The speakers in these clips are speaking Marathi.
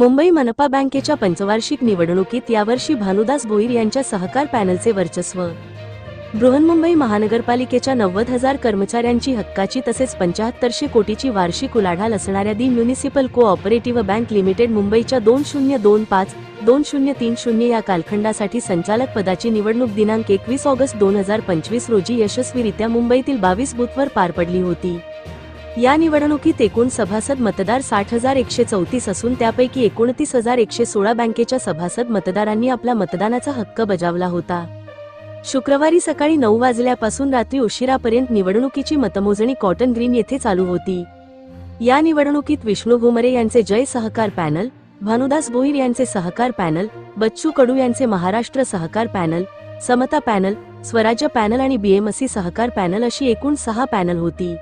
मुंबई मनपा बँकेच्या पंचवार्षिक निवडणुकीत यावर्षी भानुदास भोईर यांच्या सहकार पॅनलचे वर्चस्व. बृहन्मुंबई महानगरपालिकेच्या नव्वद हजार कर्मचाऱ्यांची हक्काची तसेच पंचाहत्तरशे कोटीची वार्षिक उलाढाल असणाऱ्या the municipal cooperative bank limited मुंबईच्या दोन शून्य दोन पाच दोन शून्य तीन शून्य या कालखंडासाठी संचालक पदाची निवडणूक दिनांक एकवीस ऑगस्ट दोन हजार पंचवीस रोजी यशस्वीरित्या मुंबईतील बावीस बूथवर पार पडली होती. या निवडणुकीत एकूण सभासद मतदार साठ हजार एकशे चौतीस असून त्यापैकी एकोणतीस हजार एकशे सोळा बँकेच्या सभासद मतदारांनी आपला मतदानाचा हक्क बजावला होता. शुक्रवारी सकाळी नऊ वाजल्यापासून रात्री उशिरापर्यंत निवडणुकीची मतमोजणी कॉटन ग्रीन येथे चालू होती. या निवडणुकीत विष्णू घुमरे यांचे जय सहकार पॅनल भानुदास भोईर यांचे सहकार पॅनल बच्चू कडू यांचे महाराष्ट्र सहकार पॅनल समता पॅनल स्वराज्य पॅनल आणि बीएमसी सहकार पॅनल अशी एकूण सहा पॅनल होती.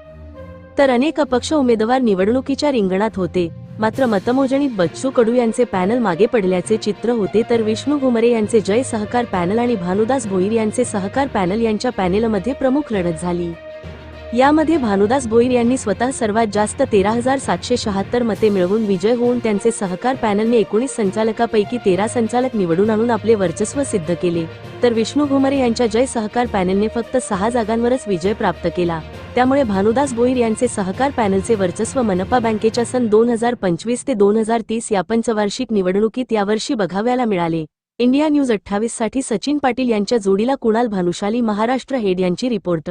तर अनेक अपक्ष उमेदवार निवडणुकीच्या रिंगणात होते. मात्र मतमोजणीत बच्चू कडू यांचे पॅनल मागे पडल्याचे चित्र होते तर विष्णू घुमरे यांचे जय सहकार पॅनल आणि भानुदास भोईर यांचे सहकार पॅनल यांच्या पॅनेलमध्ये प्रमुख लढत झाली. यामध्ये भानुदास भोईर यांनी स्वतः सर्वात जास्त तेरा हजार सातशे शहात्तर मते मिळवून विजय होऊन त्यांचे सहकार पॅनलने एकोणीस संचालकापैकी तेरा संचालक निवडून आणून आपले वर्चस्व सिद्ध केले. तर विष्णू घुमरे यांच्या जय सहकार पॅनलने फक्त सहा जागांवरच विजय प्राप्त केला. त्यामुळे भानुदास बोईर यांचे सहकार पॅनलचे वर्चस्व मनपा बँकेच्या सन दोन हजार पंचवीस ते दोन हजार तीस या पंचवार्षिक निवडणुकीत यावर्षी बघाव्याला मिळाले. इंडिया न्यूज अठ्ठावीससाठी सचिन पाटील यांच्या जोडीला कुणाल भानुशाली महाराष्ट्र हेड यांची रिपोर्ट.